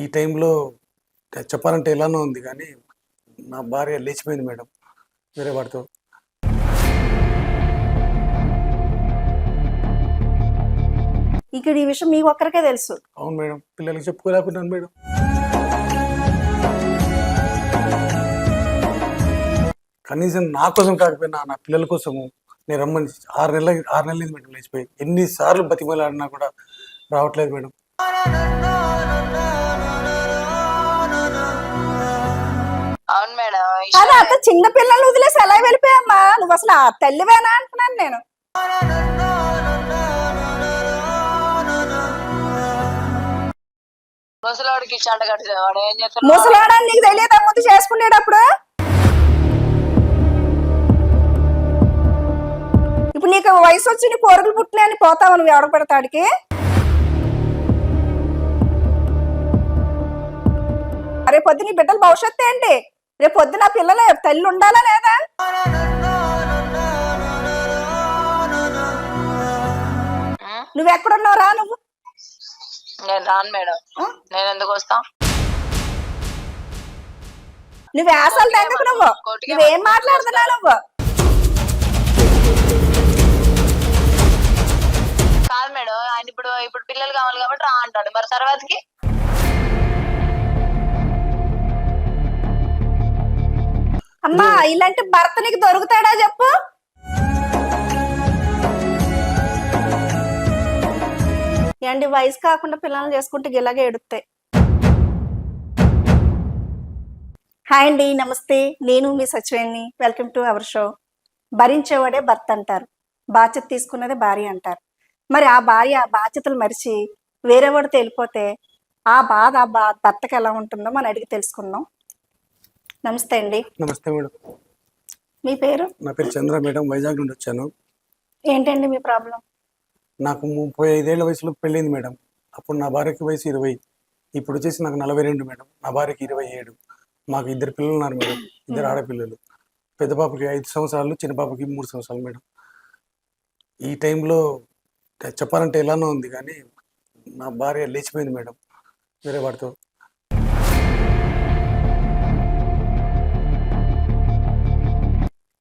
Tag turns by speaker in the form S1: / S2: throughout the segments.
S1: ఈ టైంలో చెప్పాలంటే ఎలానో ఉంది కానీ నా భార్య లేచిపోయింది మేడం వేరే వాడితో.
S2: ఇక్కడ ఈ విషయం మీకు ఒక్కరికే తెలుసు.
S1: అవును మేడం పిల్లలకి చెప్పుకోలేకున్నాను మేడం. కనీసం నా కోసం కాకపోయినా నా పిల్లల కోసము నేను రమ్మని ఆరు నెలల ఆరు నెలల నుంచి మేడం లేచిపోయి. ఎన్నిసార్లు బతిమలాడినా కూడా రావట్లేదు మేడం.
S3: అవును మేడం
S2: అదే అంత చిన్న పిల్లల్ని వదిలేసి ఎలా వెళ్ళిపోయామ్మా? నువ్వు అసలు ఆ తల్లివేనా అంటున్నాను నేను.
S3: ముసలోడికి ఏం చేస్తాడు
S2: ముసలాడని నీకు తెలియదా? ముందు చేసుకునేటప్పుడు? ఇప్పుడు నీకు వయసు వచ్చి నీ కోరికలు పుట్టినాయని పోతావు నువ్వు ఎవడ పెడతాడికి? రేపు పొద్దు నీ బిడ్డల భవిష్యత్తు ఏంటి? రేపు పొద్దు నా పిల్లలు తల్లి ఉండాలా లేదా? నువ్వు ఎక్కడున్నావురా నువ్వు.
S3: నేను రాను మేడం? నేను ఎందుకు వస్తా?
S2: నువ్వు వేసాలు తెగకు నువ్వు. నువ్వేం మాట్లాడుతున్నావు నువ్వు?
S3: కాదు మేడం ఆయన ఇప్పుడు ఇప్పుడు పిల్లలు కావాలి కాబట్టి రా అంటాడు. మరి తర్వాతకి?
S2: అమ్మా ఇలాంటి భర్త నీకు దొరుకుతాడా చెప్పు? ఏంటి వయసు కాకుండా పిల్లల్ని చేసుకుంటే ఇలాగే ఎడుతాయి హాయ్ అండి నమస్తే. నేను మీ Sachiveni welcome to our show భరించేవాడే భర్త అంటారు. బాధ్యత తీసుకున్నదే భార్య అంటారు. మరి ఆ భార్య ఆ బాధ్యతలు మరిచి వేరే వాడితో వెళ్ళిపోతే ఆ బాధ ఆ బా భర్తకి ఎలా ఉంటుందో మనం అడిగి తెలుసుకుందాం. నమస్తే అండి.
S1: నమస్తే మేడం.
S2: మీ పేరు?
S1: నా పేరు చంద్ర మేడం. వైజాగ్ నుండి వచ్చాను.
S2: ఏంటండి మీ ప్రాబ్లం?
S1: నాకు ముప్పై ఐదేళ్ళ వయసులో పెళ్ళింది మేడం. అప్పుడు నా భార్యకి వయసు ఇరవై. ఇప్పుడు వచ్చేసి నాకు నలభై రెండు మేడం. నా భార్యకి ఇరవై ఏడు. మాకు ఇద్దరు పిల్లలు ఉన్నారు మేడం. ఇద్దరు ఆడపిల్లలు. పెద్ద పాపకి ఐదు సంవత్సరాలు చిన్న పాపకి మూడు సంవత్సరాలు మేడం. ఈ టైంలో చెప్పాలంటే ఎలానో ఉంది కానీ నా భార్య లేచిపోయింది మేడం. వేరే వాడితో.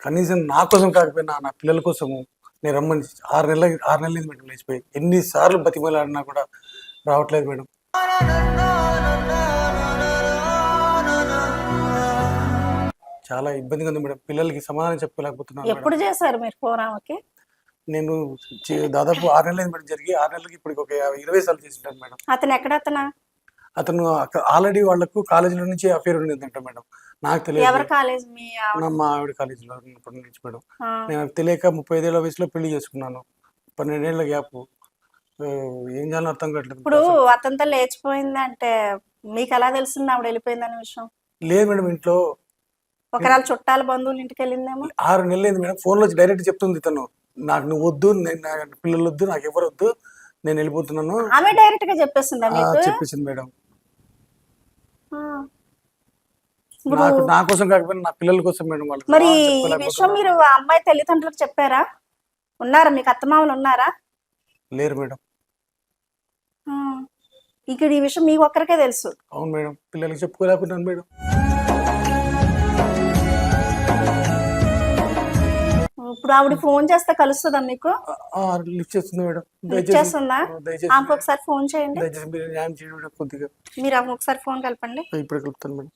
S1: కనీసం నా కోసం కాకపోయినా నా పిల్లల కోసము నేను రమ్మని ఆరు నెలల ఆరు నెలల మేడం లేచిపోయి. ఎన్నిసార్లు బతిమలాడినా కూడా రావట్లేదు మేడం. చాలా ఇబ్బందిగా ఉంది మేడం. పిల్లలకి సమాధానం చెప్పుకోలేకపోతున్నాను మేడం.
S2: ఎప్పుడు చేశారు మీరు ఫోన్ ఆమెకి
S1: నేను చే- దాదాపు ఆరు నెలలు మేడం జరిగి ఆరు నెలలకి ఇప్పుడు ఒక యాభై- ఇరవై సార్లు చేసింటాను మేడం.
S2: అతను ఎక్కడ అతను
S1: అతను ఆల్రెడీ వాళ్ళకు కాలేజీలో నుంచి అఫేర్ ఉండేదంట మేడం. నాకు
S2: ఎవరి
S1: తెలియదు
S2: కాలేజ్ మీ ఆవిడ?
S1: నా మా ఆవిడ కాలేజీలో ఉన్నప్పటి నుంచి మేడం.
S2: ఆ,
S1: నేను తెలియక ముప్పై ఐదేళ్ళ వయసులో పెళ్ళి చేసుకున్నాను. పన్నెండేళ్ళ గ్యాప్. ఏం చేయాలో అర్థం కావట్లేదు.
S2: ఇప్పుడు అతనితో లేచిపోయింది అంటే మీకు ఎలా తెలిసింది ఆవిడ వెళ్ళిపోయిందనే విషయం?
S1: లేదు మేడం ఇంట్లో.
S2: ఒకవేళ చుట్టాల బంధువులు ఇంటికి వెళ్ళిందేమో?
S1: ఆరు నెలలు అయింది మేడం. ఫోన్లో డైరెక్ట్ చెప్తుంది తను నాకు నువ్వు వద్దు నేను నా పిల్లలు వద్దు నాకు ఎవరు వద్దు నేను వెళ్ళిపోతున్నాను.
S2: ఆమె డైరెక్ట్గా చెప్పేసిందా
S1: ఆ,
S2: మీకు?
S1: చెప్పేసింది మేడం
S2: ఆ. ఇప్పుడు
S1: నాకు నా కోసం కాకపోయినా నా పిల్లల కోసం మేడం
S2: మరి ఈ. విషయం మీరు ఆ అమ్మాయి తల్లిదండ్రులకు చెప్పారా? ఉన్నారా? మీకు అత్తమామలు ఉన్నారా?
S1: లేరు మేడం.
S2: ఇక్కడ ఈ విషయం మీకు ఒక్కరికే తెలుసు.
S1: అవును మేడం. పిల్లలకి చెప్పుకోలేకపోతున్నాను మేడం.
S2: ఇప్పుడు ఆవిడ ఫోన్ చేస్తే కలుస్తుందా మీకు?
S1: లిఫ్ట్ చేస్తుంది మేడం.
S2: లిఫ్ట్ చేస్తుందా?
S1: దయచేసి
S2: ఆమెకు ఒకసారి ఫోన్ చేయండి.
S1: దయచేసి మీరు న్యాయం చేయండి మేడం కొద్దిగా.
S2: మీరు ఆమెకు ఒకసారి ఫోన్ కలపండి.
S1: ఇప్పుడు కలుపుతాను మేడం.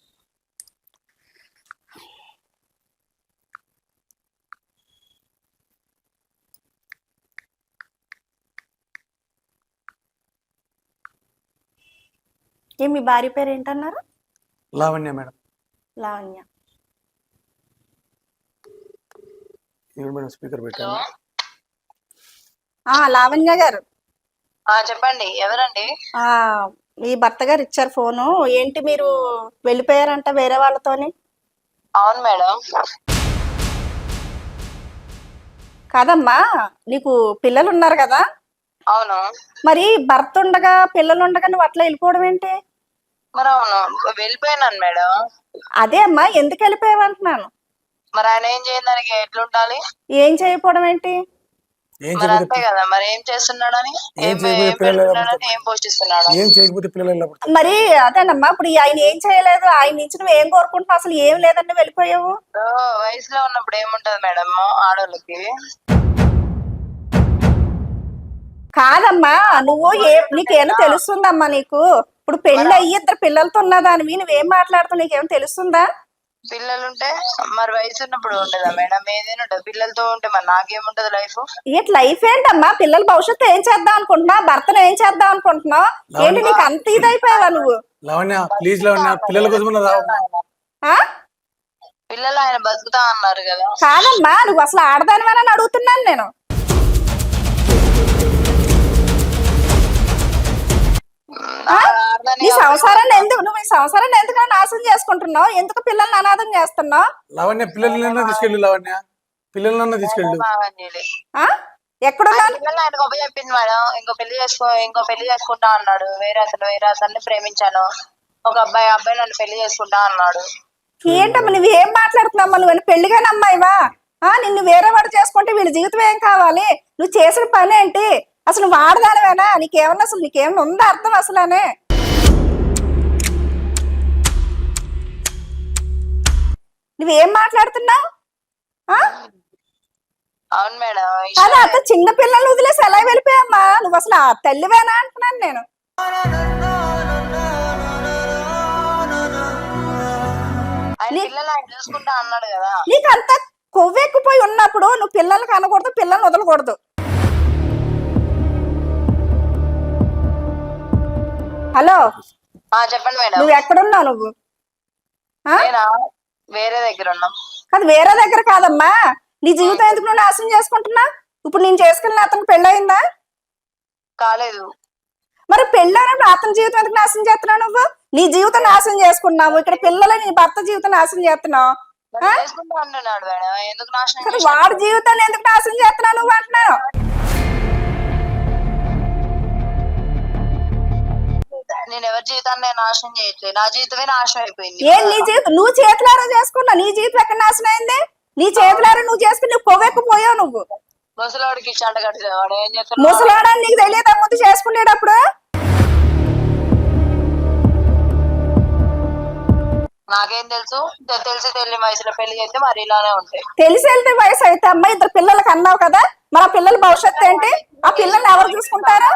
S2: ఏ మీ భార్య పేరు ఏంటన్నారు
S1: Lavanya madam.
S2: Lavanya.
S1: Madam speaker పెట్టాను
S2: ఆ లావణ్య గారు.
S3: ఆ చెప్పండి. ఎవరండి?
S2: ఆ మీ భర్త గారు ఇచ్చారు ఫోను. ఏంటి మీరు వెళ్ళిపోయారంట వేరే వాళ్ళతోని?
S3: అవును మేడం.
S2: కాదమ్మా నీకు పిల్లలు ఉన్నారు కదా?
S3: అవును.
S2: మరి భర్త ఉండగా పిల్లలు ఉండగా నువ్వు అట్లా వెళ్ళిపోవడం ఏంటి?
S3: మరి అవును వెళ్ళిపోయినాను మేడం.
S2: అదే అమ్మా ఎందుకు వెళ్ళిపోయావు అంటున్నాను
S3: మరి ఆయన ఏం చేయని దానికి ఎట్లుండాలి?
S2: ఏం చేయకపోవడం ఏంటి?
S1: ఏం
S3: మరి అంతే
S1: చేయకపోతే
S3: కదా మరి ఏం చేస్తున్నాడని?
S1: ఏం
S3: ఏం
S1: చేయకపోతే
S3: ఏం
S1: పిల్లలు
S3: పెడుతున్నాడని? ఏం పోస్ట్ ఇస్తున్నాడు
S1: ఏం చేయకపోతే పిల్లలు ఎలా పుడతారు?
S2: మరి అదేనమ్మా ఇప్పుడు ఈ ఆయన ఏం చేయలేదు ఆయన నుంచి నువ్వు ఏం కోరుకుంటున్నావు అసలు ఏం లేదంటే వెళ్ళిపోయావు?
S3: ఓ, వయసులో ఉన్నప్పుడు ఏముంటది మేడం ఆడవాళ్ళకి
S2: కాదమ్మా నువ్వు ఏ నీకేమో తెలుస్తుందమ్మా నీకు? ఇప్పుడు పెళ్ళి అయ్యి ఇద్దరు పిల్లలతో ఉన్నదానివి నువ్వేం మాట్లాడుతావు నీకేమో తెలుస్తుందా?
S3: పిల్లలుంటే మరి వయసు ఉన్నప్పుడు ఉండదా మేడం? ఏదైనా ఉంటది పిల్లలతో ఉంటే మరి నాకేముంటది లైఫ్?
S2: ఏంటి లైఫ్ ఏంటమ్మా? పిల్లల భవిష్యత్తు ఏం చేద్దాం అనుకుంటున్నావు? భర్తను ఏం చేద్దాం అనుకుంటున్నావు? ఏంటి నీకు అంత ఇది అయిపోయావా నువ్వు?
S1: లావణ్య ప్లీజ్ లావణ్య పిల్లల కోసం
S2: ఆ?
S3: పిల్లలు ఆయన బతుకుతా అన్నారు కదా.
S2: కాదమ్మా నువ్వు అసలు ఆడదానివని అడుగుతున్నాను నేను. నీ సంసారాన్ని ఎందుకు నువ్వు ఈ సంసారాన్ని ఎందుకు నాశనం చేసుకుంటున్నావు? ఎందుకు పిల్లల్ని అనాథం చేస్తున్నావు?
S1: లావణ్య పిల్లలన్నా తీసుకెళ్ళు లావణ్య. పిల్లలన్నా తీసుకెళ్ళు.
S3: ఆగంజలి.
S2: ఆ? ఎక్కడున్నా
S3: ఆయన పిల్లల్ని ఆయన గొప్ప చెప్పింది మేడం. ఇంకో పెళ్ళి చేసుకో ఇంకో పెళ్ళి చేసుకుంటా అన్నాడు. వేరే అతను వేరే అతన్ని ప్రేమించాను. ఒక అబ్బాయి అబ్బాయి నన్ను పెళ్ళి చేసుకుంటా అన్నాడు.
S2: ఏంటమ్మా నువ్వు ఏం మాట్లాడుతున్నామ్మా నువ్వు పెళ్ళిగాని అమ్మాయివా ఆ? నిన్ను వేరే వాడు చేసుకుంటే వీళ్ళ జీవితం ఏం కావాలి? నువ్వు చేసిన పని ఏంటి? అసలు నువ్వు ఆడదానివేనా? నీకేమన్నా అసలు నీకేమన్నా ఉందా అర్థం అసలనే? నువ్వేం మాట్లాడుతున్నావు?
S3: అవును మేడం
S2: అదే అంత చిన్న పిల్లల్ని వదిలేసి ఎలా వెళ్ళిపోయామ్మా? నువ్వు అసలు ఆ తల్లివేనా అంటున్నాను నేను. నీకు అంత కొవ్వెక్కిపోయి ఉన్నప్పుడు నువ్వు పిల్లల్ని కనకూడదు పిల్లల్ని వదలకూడదు. హలో.
S3: చెప్పండి మేడం.
S2: నువ్వు ఎక్కడున్నావు నువ్వు?
S3: వేరే దగ్గర ఉన్నాం.
S2: అది వేరే దగ్గర కాదమ్మా. నీ జీవితం ఎందుకు నువ్వు నాశనం చేసుకుంటున్నా? ఇప్పుడు నేను చేసుకున్న అతను పెళ్ళయిందా?
S3: కాలేదు.
S2: మరి పెళ్ళైనప్పుడు అతని జీవితం ఎందుకు నాశనం చేస్తున్నావు నువ్వు? నీ జీవితం నాశనం చేసుకున్నావు ఇక్కడ పిల్లలు నీ భర్త జీవితం నాశనం చేస్తున్నావు? వాడి జీవితాన్ని ఎందుకు నాశనం చేస్తున్నావు నువ్వు అంటున్నాను
S3: నేను ఎవరి జీవితాన్ని నేను నాశనం చేయట్లేదు. నా జీవితమే నాశనం అయిపోయింది.
S2: ఏం నీ జీవితం? నువ్వు చేతులారా చేసుకున్నా? నీ జీవితం ఎక్కడ నాశనం అయింది? నీ చేతులారా నువ్వు చేసుకుని నువ్వు పొగెక్కిపోయావు నువ్వు?
S3: ముసలోడికి ఇచ్చాడు వాడు ఏం చేస్తున్నాడు?
S2: ముసలాడని నీకు తెలియదా ముందు చేసుకునేటప్పుడు?
S3: నాకేం తెలుసు? తె- తెలిసి తెలియని వయసులో పెళ్ళి చేస్తే మరి ఇలానే ఉంటాయి
S2: తెలిసి వెళ్తే వయసు అయితే అమ్మ ఇద్దరు పిల్లలకి అన్నావు కదా? మన పిల్లల భవిష్యత్తు ఏంటి? ఆ పిల్లల్ని ఎవరు చూసుకుంటారు?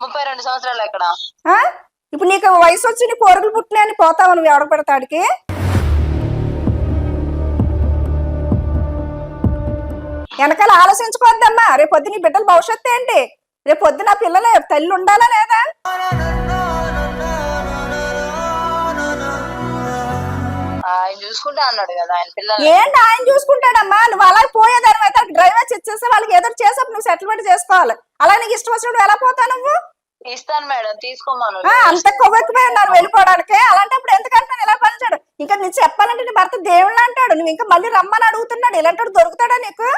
S3: ముప్పై రెండు సంవత్సరాలు ఎక్కడ?
S2: ఇప్పుడు నీకు వయసు వచ్చి నీ పోరుగులు పుట్టినాయని పోతావు నువ్వు ఎవడ పెడతాడికి? వెనకాల ఆలోచించుకోవద్దమ్మా. రేపు పొద్దు నీ బిడ్డల భవిష్యత్తు ఏంటి? రేపు పొద్దు నా పిల్లలు తల్లి ఉండాలా లేదా?
S3: చూసుకుంటా అన్నాడు కదా ఆయన పిల్లలు.
S2: ఏంటి ఆయన చూసుకుంటాడమ్మా? నువ్వు అలా పోయేదాని అయితే డ్రైవర్ ఇచ్చేస్తే వాళ్ళకి ఏదో చేసేప్పుడు నువ్వు సెటిల్మెంట్ చేసుకోవాలి. అలా నీకు ఇష్టం వచ్చినప్పుడు ఎలా పోతావు నువ్వు?
S3: ఇస్తాను మేడం తీసుకోమను.
S2: అంత కొవ్వెక్కిపోయి ఉన్నారు వెళ్ళిపోవడానికి. అలాంటప్పుడు ఎందుకంటే నేను ఇలా పనిచాడు ఇంకా నీకు చెప్పాలంటే నీ భర్త దేవుళ్ళు అంటాడు. నువ్వు ఇంకా మళ్ళీ రమ్మని అడుగుతున్నాడు. ఇలాంటి దొరుకుతాడా నీకు?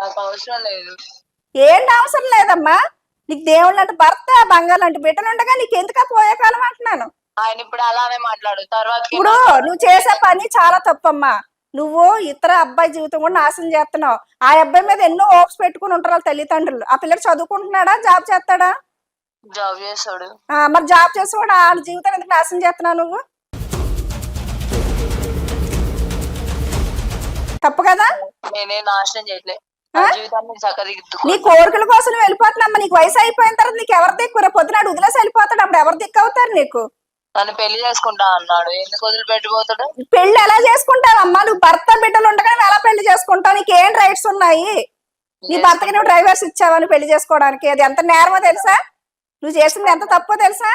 S3: నాకు అవసరం లేదు.
S2: ఏంటి అవసరం లేదమ్మా? నీకు దేవుళ్ళు అంటే భర్త బంగారు లాంటి బిడ్డలు ఉండగా నీకు ఎందుకు పోయే కాలం అంటున్నాను?
S3: ఆయన ఇప్పుడు అలానే మాట్లాడు. తర్వాత
S2: ఇప్పుడు నువ్వు చేసే పని చాలా తప్పమ్మా. నువ్వు ఇతర అబ్బాయి జీవితం కూడా నాశనం చేస్తున్నావు. ఆ అబ్బాయి మీద ఎన్నో హోప్స్ పెట్టుకుని ఉంటారు వాళ్ళ తల్లిదండ్రులు. ఆ పిల్లడు చదువుకుంటున్నాడా? జాబ్ చేస్తాడా?
S3: జాబ్ చేస్తాడు.
S2: మరి జాబ్ చేసి కూడా ఆ జీవితం ఎందుకు నాశనం చేస్తున్నావు నువ్వు? తప్పు కదా?
S3: నేనే నాశనం చేయట్లే. నా
S2: కోరికల కోసం వెళ్ళిపోతున్నామ్మా నీకు వయసు అయిపోయిన తర్వాత నీకు ఎవరి దిక్కు పొద్దునాడు వదిలేసి వెళ్ళిపోతాడు. అప్పుడు ఎవరి దిక్కు అవుతారు నీకు?
S3: నన్ను పెళ్ళి చేసుకుంటా అన్నాడు. ఎందుకు వదిలిపెట్టిపోతాడు?
S2: పెళ్ళి ఎలా చేసుకుంటావమ్మా? నువ్వు భర్త బిడ్డలు ఉండగా ఎలా పెళ్ళి చేసుకుంటావు? నీకు ఏం రైట్స్ ఉన్నాయి? నీ భర్తకి నువ్వు డ్రైవర్స్ ఇచ్చావని పెళ్ళి చేసుకోవడానికి? అది ఎంత నేరమో తెలుసా? నువ్వు చేసింది ఎంత తప్పో తెలుసా?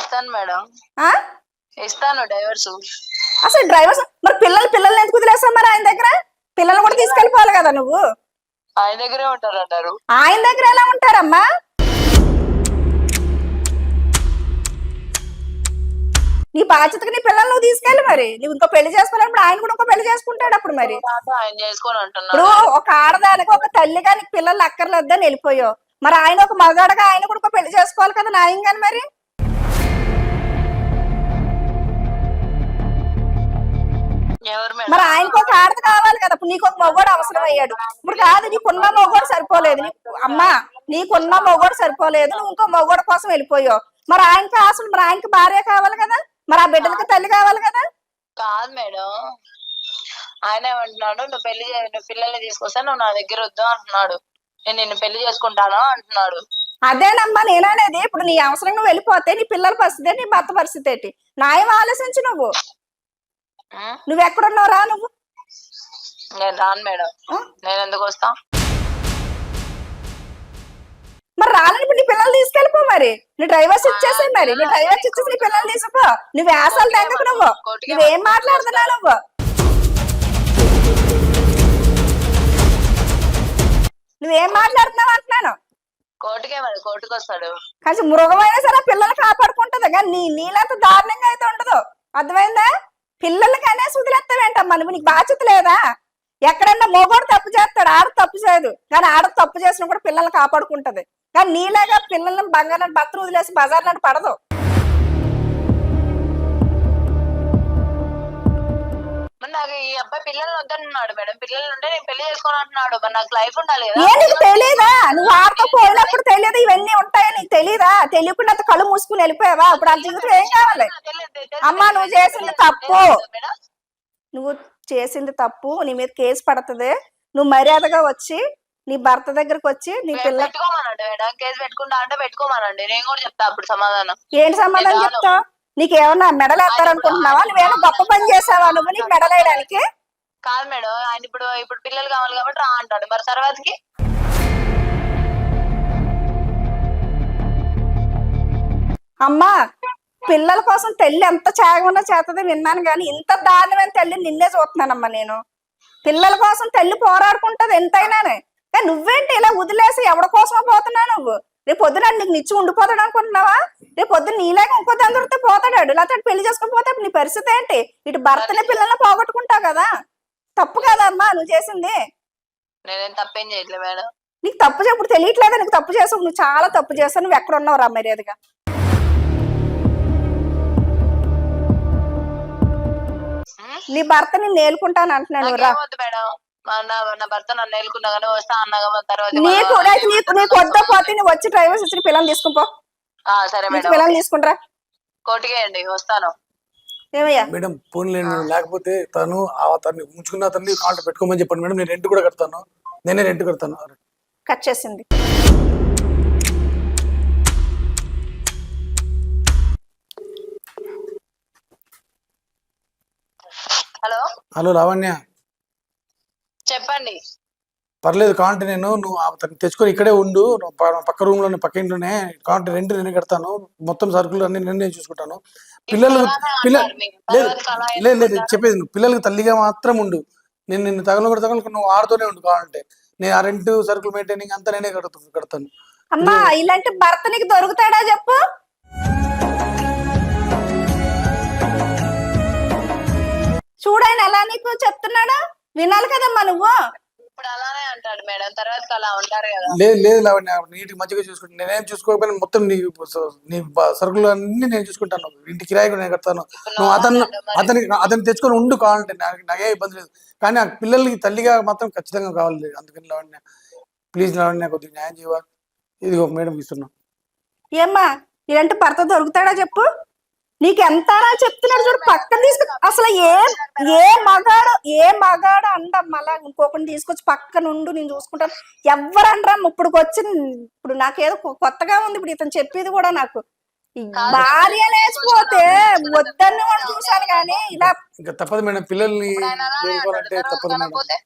S3: ఇస్తాను మేడం. ఇస్తాను డైవర్స్
S2: అసలు డ్రైవర్స్ మరి పిల్లలు పిల్లల్ని ఎందుకు వదిలేస్తావు మరి ఆయన దగ్గర? పిల్లలు కూడా తీసుకెళ్ళిపోవాలి కదా నువ్వు?
S3: ఆయన దగ్గరే ఉంటారు అంటారు
S2: ఆయన దగ్గర ఎలా ఉంటారమ్మా? నీ బాధ్యతకి నీ పిల్లల్ని నువ్వు తీసుకెళ్ళి మరి. నువ్వు ఇంకో పెళ్ళి చేసుకోవాలన్నప్పుడు ఆయన కూడా ఇంకో పెళ్ళి చేసుకుంటాడు అప్పుడు మరి. ఇప్పుడు ఒక ఆడదానికి ఒక తల్లిగా నీకు పిల్లలు అక్కర్లేదని వెళ్ళిపోయావు. మరి ఆయన ఒక మగాడగా ఆయన కూడా ఒక పెళ్ళి చేసుకోవాలి కదా కానీ మరి? మరి ఆయనకు ఒక ఆడది కావాలి కదా ఇప్పుడు నీకు ఒక మొగోడు అవసరం అయ్యాడు ఇప్పుడు కాదు నీకున్న మొగోడు సరిపోలేదు. నీకు అమ్మా నీకున్న మొగోడు సరిపోలేదు నువ్వు ఇంకో మొగోడు కోసం వెళ్ళిపోయావు. మరి ఆయనకి అసలు మరి ఆయనకి భార్య కావాలి కదా? మరి ఆ బిడ్డలకి తల్లి కావాలి కదా?
S3: కాదు మేడం. ఆయన ఏమంటున్నాడు నువ్వు పెళ్ళి నువ్వు పిల్లల్ని తీసుకొస్తే నువ్వు నా దగ్గర వద్దు అంటున్నాడు. నేను నిన్ను పెళ్ళి చేసుకుంటాను అంటున్నాడు.
S2: అదేనమ్మా నేననేది ఇప్పుడు నీ అవసరం నువ్వు వెళ్ళిపోతే నీ పిల్లల పరిస్థితి నీ భర్త పరిస్థితి ఏంటి? న్యాయం ఆలోచించు నువ్వు? నువ్వు ఎక్కడున్నావు రా నువ్వు?
S3: నేను రాను మేడం? నేను ఎందుకు వస్తా?
S2: మరి రాలని ఇప్పుడు నీ పిల్లలు తీసుకెళ్ళిపో మరి. నీ డ్రైవర్స్ ఇచ్చేసే మరి. నీ డ్రైవర్స్ ఇచ్చేసి నీ పిల్లలు తీసుకుపో. నువ్వు వేసాలు తెగకు నువ్వు. నువ్వేం మాట్లాడుతున్నావు నువ్వు? నువ్వేం మాట్లాడుతున్నావు అంటున్నాను?
S3: కోర్టుకే మరి కోర్టుకు వస్తాడు.
S2: కానీ మృగమైనా సరే ఆ పిల్లల్ని కాపాడుకుంటది. కానీ నీ నీళ్ళంత దారుణంగా అయితే ఉండదు. అర్థమైందా? పిల్లలకి అనేసి నువ్వు? నీకు బాధ్యత లేదా? ఎక్కడన్నా మొగోడు తప్పు చేస్తాడు ఆడ తప్పు చేయదు. కానీ ఆడ తప్పు చేసినా కూడా పిల్లల్ని కాపాడుకుంటది. కానీ నీలాగా పిల్లల్ని బంగారం బట్టలు వదిలేసి బజార్ పడదు.
S3: అబ్బాయి పిల్లల్ని వద్దన్నాడు మేడం. పిల్లలు ఉంటే నేను పెళ్ళి చేసుకోను అంటున్నాడు. మరి నాకు లైఫ్ ఉండాలి
S2: ఏ
S3: కదా
S2: నీకు తెలీదా? నువ్వు ఆడతో పోయినప్పుడు తెలియదు. ఇవన్నీ ఉంటాయని నీకు తెలీదా? తెలియకుండా అంత కళ్ళు మూసుకుని వెళ్ళిపోయావా? ఇప్పుడు ఆ జీవితం ఏం కావాలి? అమ్మా, నువ్వు చేసింది తప్పు.
S3: మేడం?
S2: నువ్వు చేసింది తప్పు. నీ మీద కేసు పడుతుంది. నువ్వు మర్యాదగా వచ్చి నీ భర్త దగ్గరకు వచ్చి నీ పిల్ల
S3: పెట్టుకోమనండి మేడం. కేసు పెట్టుకుంటా అంటే పెట్టుకోమనండి. నేను కూడా చెప్తా అప్పుడు సమాధానం.
S2: ఏంటి సంబంధం
S3: నేను
S2: చెప్తావు? నీకేమన్నా మెడలు వేస్తారనుకుంటున్నావా నువ్వేమో గొప్ప పని చేసావా నువ్వు? నీకు మెడలు వేయడానికి
S3: కాదు మేడం ఆయన ఇప్పుడు ఇప్పుడు పిల్లలు కావాలి కాబట్టి రా అంటాడు. మరి తర్వాతకి?
S2: అమ్మా పిల్లల కోసం తల్లి ఎంత త్యాగమన్నా చేస్తుంది విన్నాను కానీ ఇంత దారుణమైన తల్లి నిన్నే చూస్తున్నానమ్మా నేను. పిల్లల కోసం తల్లి పోరాడుకుంటది ఎంతైనానే. కానీ నువ్వేంటి ఇలా వదిలేసి ఎవరి కోసమో పోతున్నావు నువ్వు? రేపు పొద్దున నీకు నిచ్చి ఉండిపోతాడు అనుకుంటున్నావా? రేపు పొద్దున నీలాగా ఇంకో తండ్రితో పోతాడు లేకపోతే పెళ్ళి చేసుకుని పోతే నీ పరిస్థితి ఏంటి? ఇటు భర్తని పిల్లల్ని పోగొట్టుకుంటావు కదా. తప్పు కదమ్మా నువ్వు చేసింది.
S3: నేనేం తప్పేం చేయట్లేదు మేడం.
S2: నీకు తప్పు చెప్పుడు తెలియట్లేదా నీకు తప్పు చేసావు? నువ్వు చాలా తప్పు చేస్తావు నువ్వు ఎక్కడ ఉన్నావు రా మర్యాదగా నీ భర్త నేను నేర్చుకుంటాను అంటున్నాను రా.
S3: మేడం. మా నా నా భర్త నన్ను నేలుకున్నా కానీ వస్తా అన్నాగా మరి తర్వాత
S2: నీకు అయితే నీకు నీకు వద్ద పోతే నువ్వు వచ్చి డ్రైవర్స్ ఇచ్చిన పిల్లల్ని తీసుకుంపో
S3: ఆ, సరే
S2: నీకు
S3: మేడం.
S2: పిల్లల్ని తీసుకుంటారా
S3: కోర్టుకే అండి వస్తాను.
S2: ఏమయ్యా?
S1: మేడం ఫోన్ లేని లేకపోతే తను ఆ తన్ని ఉంచుకున్న తల్లి కాంటాక్ట్ పెట్టుకోమని చెప్పండి మేడం. నేను రెంట్ కూడా కడతాను. నేనే రెంట్ కడతాను.
S2: కట్ చేసింది.
S3: హలో?
S1: హలో లావణ్య.
S3: చెప్పండి.
S1: పర్లేదు కాంటే నేను నువ్వు ఆ తన్ని తెచ్చుకొని ఇక్కడే ఉండు పక్క రూమ్లోనే పక్క ఇంట్లోనే కాంటే రెంట్ నేను కడతాను మొత్తం సరుకులు అన్ని నేను నేను చూసుకుంటాను. పిల్లలు పిల్ల. లేదు లేదు చెప్పేది నువ్వు పిల్లలకి తల్లిగా మాత్రం ఉండు. నేను నిన్ను తగలు కూడా తగలకు నువ్వు ఆడుతూనే ఉండు కావాలంటే. నేను ఆ రెంట్ సరుకులు మెయింటైనింగ్ అంతా నేనే కడతాను కడతాను.
S2: అమ్మా ఇలాంటి భర్త నీకు దొరుకుతాడా చెప్పు? చూడాయన ఎలా నీకు చెప్తున్నాడా? వినాలి కదమ్మా నువ్వు.
S3: ఇప్పుడు అలానే అంటాడు మేడం. తర్వాతకి అలా ఉంటారు కదా.
S1: లేదు లేదు లావణ్య నీటికి మంచిగా చూసుకుంటాను నేనేం చూసుకోకపోయినా మొత్తం నీ నీ సరుకులు అన్ని నేను చూసుకుంటాను. ఇంటి కిరాయి నేను కడతాను. నువ్వు అతను అతని అతను తెచ్చుకొని ఉండు కావాలంటే నాకు నాకే ఇబ్బంది లేదు. కానీ ఆ పిల్లలకి తల్లిగా మాత్రం ఖచ్చితంగా కావాలి. అందుకని లావణ్య ప్లీజ్ లావణ్య కొద్దిగా న్యాయం చేయవా? ఇదిగో మేడం ఇస్తున్నా.
S2: ఏమ్మా ఇలాంటి భర్త దొరుకుతాడా చెప్పు? నీకు ఎంత చెప్తున్నాడు చూడు పక్కన తీసుకు అసలు ఏ ఏ మగాడు ఏ మగాడు అండమ్మా అలా ఇంకొకరిని తీసుకొచ్చి పక్కన ఉండు నేను చూసుకుంటాను. ఎవరనరా ఇప్పుడు వచ్చి ఇప్పుడు నాకేదో కొత్తగా ఉంది ఇప్పుడు ఇతను చెప్పేది కూడా నాకు. ఈ భార్య లేచిపోతే వద్దని కూడా చూశాను కానీ ఇలా
S1: ఇంకా తప్పదు మేడం పిల్లల్ని తప్పదు మేడం.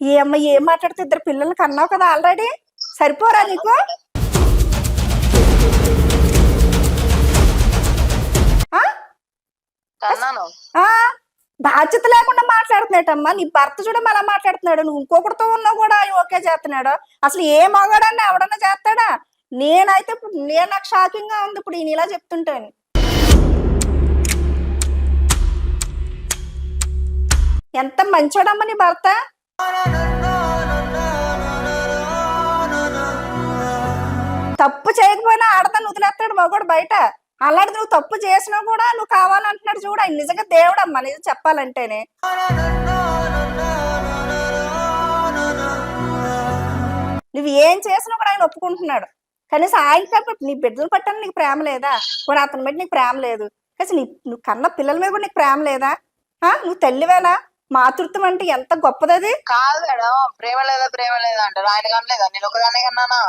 S2: ఏ అమ్మ ఏం మాట్లాడితే ఇద్దరు పిల్లల్ని కన్నావు కదా ఆల్రెడీ? సరిపోరా నీకు? బాధ్యత లేకుండా మాట్లాడుతున్నాడమ్మా నీ భర్త చూడమ్మా అలా మాట్లాడుతున్నాడు. నువ్వు ఇంకొకటితో ఉన్నా కూడా ఓకే చేస్తున్నాడు. అసలు ఏ మగాడన్నా ఎవడన్నా చేస్తాడా? నేనైతే ఇప్పుడు నేను నాకు షాకింగ్గా ఉంది ఇప్పుడు ఈయన ఇలా చెప్తుంటాను. ఎంత మంచోడమ్మా నీ భర్త? తప్పు చేయకపోయినా ఆడదాన్ని వదిలేస్తాడు మగవాడు బయట. అలాంటి నువ్వు తప్పు చేసినా కూడా నువ్వు కావాలంటున్నాడు చూడు. ఆయన నిజంగా దేవుడమ్మా నిజం చెప్పాలంటేనే. నువ్వు ఏం చేసినా కూడా ఆయన ఒప్పుకుంటున్నాడు. కనీసం ఆయన కాబట్టి నీ బిడ్డలు పట్టాలని నీకు ప్రేమ లేదా? కూడా అతని బట్టి నీకు ప్రేమ లేదు. కనీసం నీ నువ్వు కన్న పిల్లల మీద కూడా నీకు ప్రేమ లేదా? ఆ? నువ్వు తల్లివేనా? మాతృత్వం అంటే ఎంత గొప్పదది
S3: కాదు మేడం ప్రేమ లేదా ప్రేమ లేదా అంటారు. ఆయన కనలేదా? నేను ఒకదానే కన్నానా?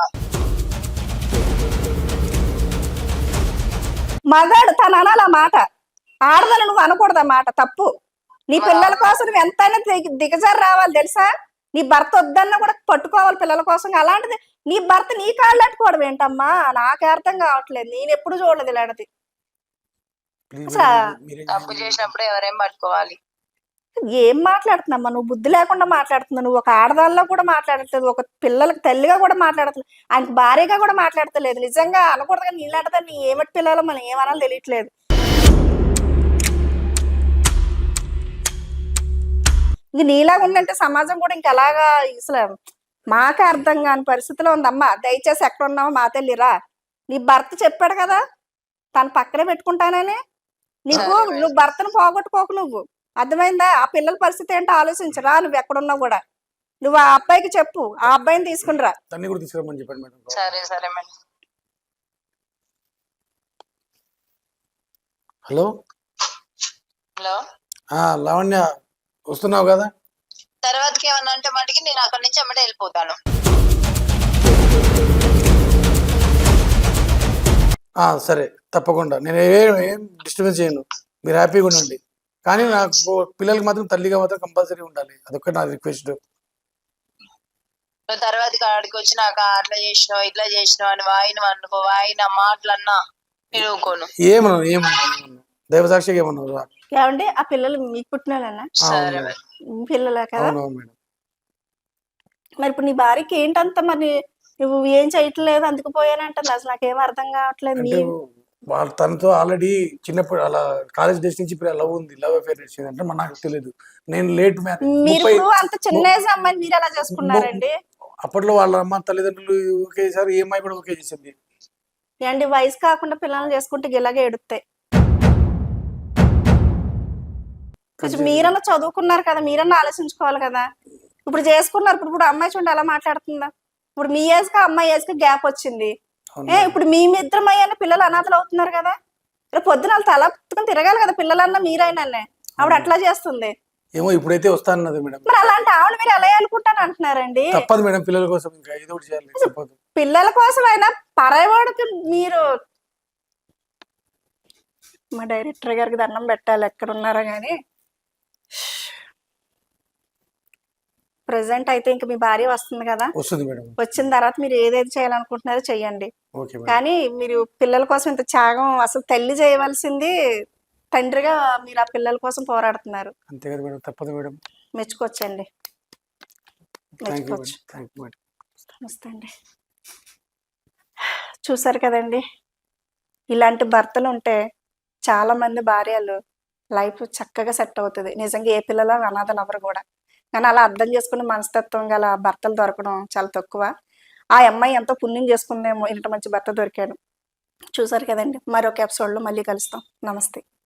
S2: మగాడు తను అనాలి ఆ మాట. ఆడదని నువ్వు అనకూడదు ఆ మాట. తప్పు. నీ పిల్లల కోసం నువ్వు ఎంతైనా దిగ- దిగజారి రావాలి తెలుసా? నీ భర్త వద్దన్నా కూడా పట్టుకోవాలి పిల్లల కోసం. అలాంటిది నీ భర్త నీ కాళ్ళు అట్టుకోవడం ఏంటమ్మా? నాకే అర్థం కావట్లేదు. నేను ఎప్పుడు చూడలేదు ఇలాంటిది.
S3: తప్పు. చేసినప్పుడు ఎవరేం పట్టుకోవాలి?
S2: ఏం మాట్లాడుతున్నామ్మా? నువ్వు బుద్ధి లేకుండా మాట్లాడుతున్నావు. నువ్వు ఒక ఆడదానిలో కూడా మాట్లాడట్లేదు. ఒక పిల్లలకు తల్లిగా కూడా మాట్లాడట్లేదు ఆయనకి భార్యగా కూడా మాట్లాడతలేదు. నిజంగా అనకూడదు కానీ నీలాంటిదాన్ని ఏమటి పిల్లలు మనం ఏమనాలో తెలియట్లేదు. ఇంక నీలాగా ఉందంటే సమాజం కూడా ఇంక ఎలాగా అసలు మాకే అర్థం కాని పరిస్థితిలో ఉందమ్మా. దయచేసి ఎక్కడ ఉన్నావో మా తల్లిరా నీ భర్త చెప్పాడు కదా? తన పక్కనే పెట్టుకుంటానని. నీకు. నువ్వు భర్తను పోగొట్టుకోకు నువ్వు. అర్థమైందా? ఆ పిల్లల పరిస్థితి ఏంటో ఆలోచించరా నువ్వు ఎక్కడున్నా కూడా. నువ్వు ఆ అబ్బాయికి చెప్పు. ఆ అబ్బాయిని తీసుకునిరా
S1: తన్ని కూడా తీసుకురమ్మని చెప్పండి మేడం.
S3: సరే సరే మేడం.
S1: హలో?
S3: హలో?
S1: ఆ, లావణ్య వస్తున్నావు కదా?
S3: తర్వాతకి ఏమన్నా అంటే మటుకి నేను అక్కడి నుంచి అమ్మటే వెళ్ళిపోతాను.
S1: ఆ, సరే. తప్పకుండా. నేను ఏం డిస్టర్బెన్స్ చేయను. మీరు హ్యాపీగా ఉండండి. కానీ నాకు పిల్లలకి మాత్రం తల్లిగా మాత్రం కంపల్సరీ ఉండాలి. అదొక్కటి నా రిక్వెస్ట్
S3: తర్వాత కాడికి వచ్చినాక అట్లా చేసినావు ఇట్లా చేసినావు అని వాయిన అనుకో వాయిన మాటలన్నా నేను ఊరుకోను
S1: ఏమన్నా ఏమన్నా. ఏమన్నా దైవసాక్షిగా ఏమన్నా
S2: ఏమండి ఆ పిల్లలు మీకు మీ పిల్లలే కదా? మరి ఇప్పుడు నీ భార్యకి ఏంటంత మరి నువ్వు ఏం చేయట్లేదు అందుకు పోయానంటుంది. అసలు నాకేం అర్థం కావట్లేదు
S1: వాళ్ళ తనతో ఆల్రెడీ చిన్నప్పుడు అలా కాలేజ్ డేస్ నుంచి ఇప్పుడు లవ్ ఉంది లవ్ అఫేర్ నడిచింది అంటే మన నాకు తెలియదు నేను లేట్
S2: మీరు అంత చిన్న ఏజ్ అమ్మాయిని మీరు చేసుకున్నారండి?
S1: అప్పట్లో వాళ్ళ అమ్మ తల్లిదండ్రులు ఒకేసారి ఈ అమ్మాయి కూడా ఓకే చేసింది.
S2: ఏంటి వయసు కాకుండా పిల్లల్ని చేసుకుంటే ఇలాగే ఎడుతాయి కొంచెం మీరన్నా చదువుకున్నారు కదా మీరన్నా ఆలోచించుకోవాలి కదా. ఇప్పుడు చేసుకున్నారు ఇప్పుడు ఇప్పుడు అమ్మాయి చూడండి ఎలా మాట్లాడుతుందా? ఇప్పుడు మీ ఏజ్కి అమ్మాయి ఏజ్కి గ్యాప్ వచ్చింది. ఏ ఇప్పుడు మీ ఇద్దరం అయ్యాన పిల్లలు అనాథలు అవుతున్నారు కదా. రేపు పొద్దున వాళ్ళు తల పుట్టుకొని తిరగాలి కదా పిల్లలన్నా మీరైనా ఆవిడ అట్లా చేస్తుంది.
S1: ఏమో ఇప్పుడైతే వస్తానన్నది మేడం.
S2: మరి అలాంటి ఆవిడ మీరు ఎలా అనుకుంటాను అంటున్నారండి?
S1: తప్పదు మేడం పిల్లల కోసం ఇంకా ఏదో ఒకటి చేయాలి తప్పదు.
S2: పిల్లల కోసం అయినా పరాయవాడికి మీరు మా డైరెక్టర్ గారికి దండం పెట్టాలి ఎక్కడ ఉన్నారో కానీ ప్రజెంట్ అయితే ఇంక మీ భార్య వస్తుంది కదా?
S1: వస్తుంది మేడం.
S2: వచ్చిన తర్వాత మీరు ఏదైతే చేయాలనుకుంటున్నారో చెయ్యండి. కానీ మీరు పిల్లల కోసం ఇంత త్యాగం అసలు తల్లి చేయవలసింది తండ్రిగా మీరు ఆ పిల్లల కోసం పోరాడుతున్నారు.
S1: అంతే కదా మేడం. తప్పదు మేడం.
S2: మెచ్చుకోవచ్చండి. మెచ్చుకోవచ్చు. నమస్తే అండి. చూసారు కదండి? ఇలాంటి భర్తలు ఉంటే చాలా మంది భార్యలు లైఫ్ చక్కగా సెట్ అవుతుంది. నిజంగా ఏ పిల్లలు అనాథలు ఎవరు కూడా. కానీ అలా అర్థం చేసుకునే మనస్తత్వం గల భర్తలు దొరకడం చాలా తక్కువ. ఆ అమ్మాయి ఎంతో పుణ్యం చేసుకుందేమో ఇంత మంచి భర్త దొరికాడు. చూసారు కదండి. మరొక ఎపిసోడ్లో మళ్ళీ కలుస్తాం. నమస్తే.